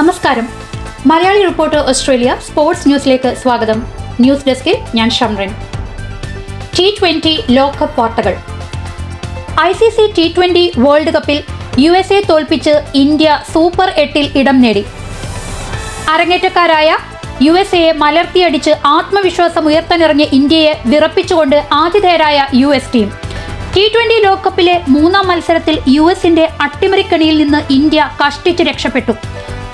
നമസ്കാരം. Malayali reporter Australia sports ന്യൂസിലേക്ക് സ്വാഗതം. ന്യൂസ് ഡെസ്കിൽ ഞാൻ ഷംറൻ. ടി ട്വന്റി ലോകകപ്പ് വാർത്തകൾ. I C C T twenty world കപ്പിൽ യു എസ് എ തോൽപ്പിച്ച് ഇന്ത്യ സൂപ്പർ എട്ടിൽ ഇടം നേടി. അരങ്ങേറ്റക്കാരായ യു എസ് എയെ മലർത്തിയടിച്ച് ആത്മവിശ്വാസം ഉയർത്താനിറങ്ങിയ ഇന്ത്യയെ വിറപ്പിച്ചുകൊണ്ട് ആതിഥേയരായ U S team. T twenty ലോകകപ്പിലെ മൂന്നാം മത്സരത്തിൽ യു എസിന്റെ അട്ടിമറിക്കണിയിൽ നിന്ന് ഇന്ത്യ കഷ്ടിച്ച് രക്ഷപ്പെട്ടു.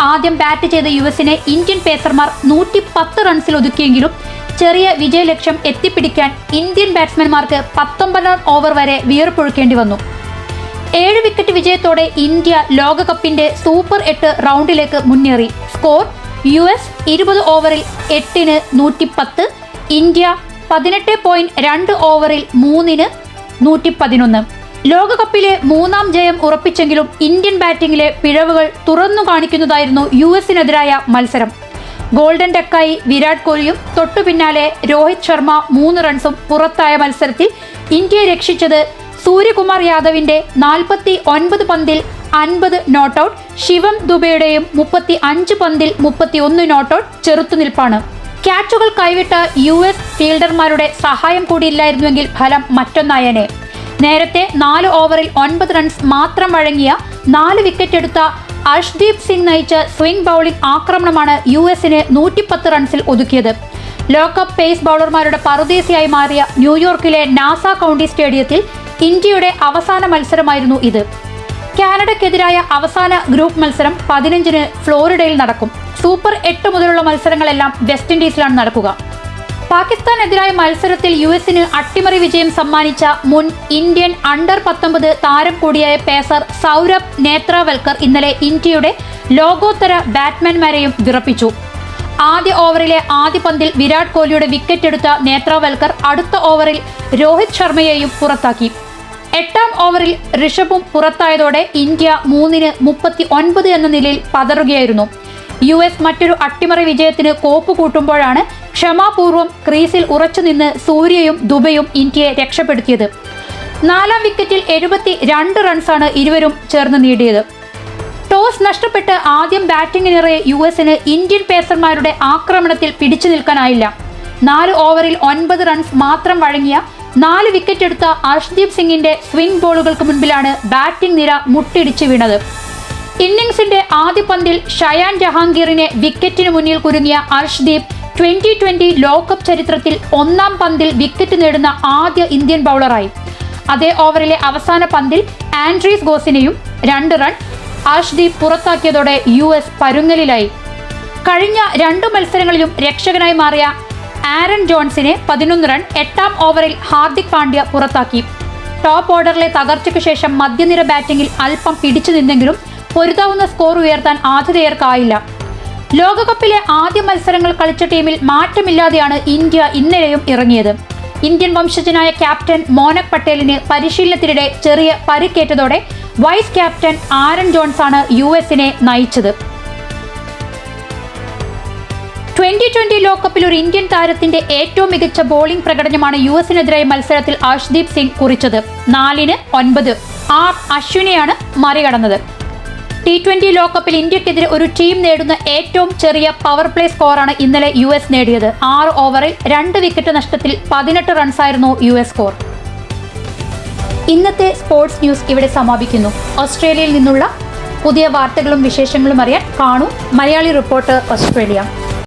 ആദ്യം ബാറ്റ് ചെയ്ത യു എസിനെ ഇന്ത്യൻ പേസർമാർ നൂറ്റി പത്ത് റൺസിൽ ഒതുക്കിയെങ്കിലും ചെറിയ വിജയലക്ഷ്യം എത്തിപ്പിടിക്കാൻ ഇന്ത്യൻ ബാറ്റ്സ്മാൻമാർക്ക് പത്തൊമ്പതാം ഓവർ വരെ വിയർപ്പൊഴുക്കേണ്ടി വന്നു. ഏഴ് വിക്കറ്റ് വിജയത്തോടെ ഇന്ത്യ ലോകകപ്പിന്റെ സൂപ്പർ എട്ട് റൗണ്ടിലേക്ക് മുന്നേറി. സ്കോർ യു എസ് ഇരുപത് ഓവറിൽ എട്ടിന് നൂറ്റി പത്ത് ഇന്ത്യ പതിനെട്ട് പോയിന്റ് രണ്ട് ഓവറിൽ മൂന്നിന് നൂറ്റി പതിനൊന്ന് ലോകകപ്പിലെ മൂന്നാം ജയം ഉറപ്പിച്ചെങ്കിലും ഇന്ത്യൻ ബാറ്റിംഗിലെ പിഴവുകൾ തുറന്നു കാണിക്കുന്നതായിരുന്നു യു എസിനെതിരായ മത്സരം. ഗോൾഡൻ ഡക്കായി വിരാട് കോഹ്ലിയും തൊട്ടു പിന്നാലെ രോഹിത് ശർമ്മ മൂന്ന് റൺസും പുറത്തായ മത്സരത്തിൽ ഇന്ത്യയെ രക്ഷിച്ചത് സൂര്യകുമാർ യാദവിന്റെ നാൽപ്പത്തി ഒൻപത് പന്തിൽ അൻപത് നോട്ടൌട്ട് ശിവം ദുബെയുടെയും മുപ്പത്തി അഞ്ച് പന്തിൽ മുപ്പത്തി ഒന്ന് നോട്ടൌട്ട് ചെറുത്തുനിൽപ്പാണ് ക്യാച്ചുകൾ കൈവിട്ട യു എസ് ഫീൽഡർമാരുടെ സഹായം കൂടിയില്ലായിരുന്നുവെങ്കിൽ ഫലം മറ്റൊന്നായേനെ. നേരത്തെ നാല് ഓവറിൽ ഒൻപത് റൺസ് മാത്രം വഴങ്ങിയ നാല് വിക്കറ്റ് എടുത്ത അർഷ്ദീപ് സിംഗ് നയിച്ച സ്വിംഗ് ബൗളിംഗ് ആക്രമണമാണ് യു എസിന് നൂറ്റിപ്പത്ത് റൺസിൽ ഒതുക്കിയത്. ലോകകപ്പ് പേസ് ബൗളർമാരുടെ പറുദേശിയായി മാറിയ ന്യൂയോർക്കിലെ നാസ കൗണ്ടി സ്റ്റേഡിയത്തിൽ ഇന്ത്യയുടെ അവസാന മത്സരമായിരുന്നു ഇത്. കാനഡയ്ക്കെതിരായ അവസാന ഗ്രൂപ്പ് മത്സരം പതിനഞ്ചിന് ഫ്ലോറിഡയിൽ നടക്കും. സൂപ്പർ എട്ട് മുതലുള്ള മത്സരങ്ങളെല്ലാം വെസ്റ്റ് ഇൻഡീസിലാണ് നടക്കുക. പാകിസ്ഥാനെതിരായ മത്സരത്തിൽ യു എസിന് അട്ടിമറി വിജയം സമ്മാനിച്ച മുൻ ഇന്ത്യൻ അണ്ടർ പത്തൊമ്പത് താരം കൂടിയായ പേസർ സൗരഭ് നേത്രാവൽക്കർ ഇന്നലെ ഇന്ത്യയുടെ ലോകോത്തര ബാറ്റ്സ്മാൻമാരെയും വിറപ്പിച്ചു. ആദ്യ ഓവറിലെ ആദ്യ പന്തിൽ വിരാട് കോഹ്ലിയുടെ വിക്കറ്റ് എടുത്ത നേത്രാവൽക്കർ അടുത്ത ഓവറിൽ രോഹിത് ശർമ്മയെയും പുറത്താക്കി. എട്ടാം ഓവറിൽ ഋഷഭും പുറത്തായതോടെ ഇന്ത്യ മൂന്നിന് മുപ്പത്തി ഒൻപത് എന്ന നിലയിൽ പതറുകയായിരുന്നു. യു എസ് മറ്റൊരു അട്ടിമറി വിജയത്തിന് കോപ്പ് കൂട്ടുമ്പോഴാണ് ക്ഷമാപൂർവം ക്രീസിൽ ഉറച്ചുനിന്ന് സൂര്യയും ദുബയും ഇന്ത്യയെ രക്ഷപ്പെടുത്തിയത്. നാലാം വിക്കറ്റിൽ എഴുപത്തി രണ്ട് റൺസാണ് ഇരുവരും ചേർന്ന് നേടിയത്. ടോസ് നഷ്ടപ്പെട്ട് ആദ്യം ബാറ്റിംഗിനിറയെ യു എസിന് ഇന്ത്യൻ പേസർമാരുടെ ആക്രമണത്തിൽ പിടിച്ചു നിൽക്കാനായില്ല. നാല് ഓവറിൽ ഒൻപത് റൺസ് മാത്രം വഴങ്ങിയ നാല് വിക്കറ്റ് എടുത്ത അർഷ്ദീപ് സിംഗിന്റെ സ്വിംഗ് ബോളുകൾക്ക് മുൻപിലാണ് ബാറ്റിംഗ് നിര മുട്ടിടിച്ചു വീണത്. ഇന്നിംഗ്സിന്റെ ആദ്യ പന്തിൽ ഷയാൻ ജഹാംഗീറിനെ വിക്കറ്റിന് മുന്നിൽ കുരുങ്ങിയ അർഷ്ദീപ് ട്വന്റി ട്വന്റി ലോകകപ്പ് ചരിത്രത്തിൽ ഒന്നാം പന്തിൽ വിക്കറ്റ് നേടുന്ന ആദ്യ ഇന്ത്യൻ ബൗളറായി. അതേ ഓവറിലെ അവസാന പന്തിൽ ആൻഡ്രീസ് ഗോസിനെയും രണ്ട് റൺ അർഷ്ദീപ് പുറത്താക്കിയതോടെ യു എസ് പരുങ്ങലിലായി. കഴിഞ്ഞ രണ്ട് മത്സരങ്ങളിലും രക്ഷകനായി മാറിയ ആരൺ ജോൺസിനെ പതിനൊന്ന് റൺ എട്ടാം ഓവറിൽ ഹാർദിക് പാണ്ഡ്യ പുറത്താക്കി. ടോപ്പ് ഓർഡറിലെ തകർച്ചയ്ക്ക് ശേഷം മധ്യനിര ബാറ്റിംഗിൽ അല്പം പിടിച്ചു നിന്നെങ്കിലും പൊരുതാവുന്ന സ്കോർ ഉയർത്താൻ ആതിഥേയർക്കായില്ല. ലോകകപ്പിലെ ആദ്യ മത്സരങ്ങൾ കളിച്ച ടീമിൽ മാറ്റമില്ലാതെയാണ് ഇന്ത്യ ഇന്നലെയും ഇറങ്ങിയത്. ഇന്ത്യൻ വംശജനായ ക്യാപ്റ്റൻ മോനക് പട്ടേലിന് പരിശീലനത്തിനിടെ ചെറിയ പരിക്കേറ്റതോടെ വൈസ് ക്യാപ്റ്റൻ ആരൺ ജോൺസാണ് യു എസിനെ നയിച്ചത്. ട്വന്റി ട്വന്റി ലോകകപ്പിൽ ഒരു ഇന്ത്യൻ താരത്തിന്റെ ഏറ്റവും മികച്ച ബോളിംഗ് പ്രകടനമാണ് യു എസിനെതിരായ മത്സരത്തിൽ അഷ്ദീപ് സിംഗ് കുറിച്ചത്. നാലിന് ഒൻപത്. ആർ അശ്വിനെയാണ് മറികടന്നത്. ടി ട്വന്റി ലോകകപ്പിൽ ഇന്ത്യക്കെതിരെ ഒരു ടീം നേടുന്ന ഏറ്റവും ചെറിയ പവർ പ്ലേ സ്കോറാണ് ഇന്നലെ യു എസ് നേടിയത്. ആറ് ഓവറിൽ രണ്ട് വിക്കറ്റ് നഷ്ടത്തിൽ പതിനെട്ട് റൺസായിരുന്നു യു എസ് സ്കോർ ഇന്നത്തെ സ്പോർട്സ് ന്യൂസ് ഇവിടെ സമാപിക്കുന്നു. ഓസ്ട്രേലിയയിൽ നിന്നുള്ള പുതിയ വാർത്തകളും വിശേഷങ്ങളും അറിയാൻ കാണൂ. Malayali reporter Australia.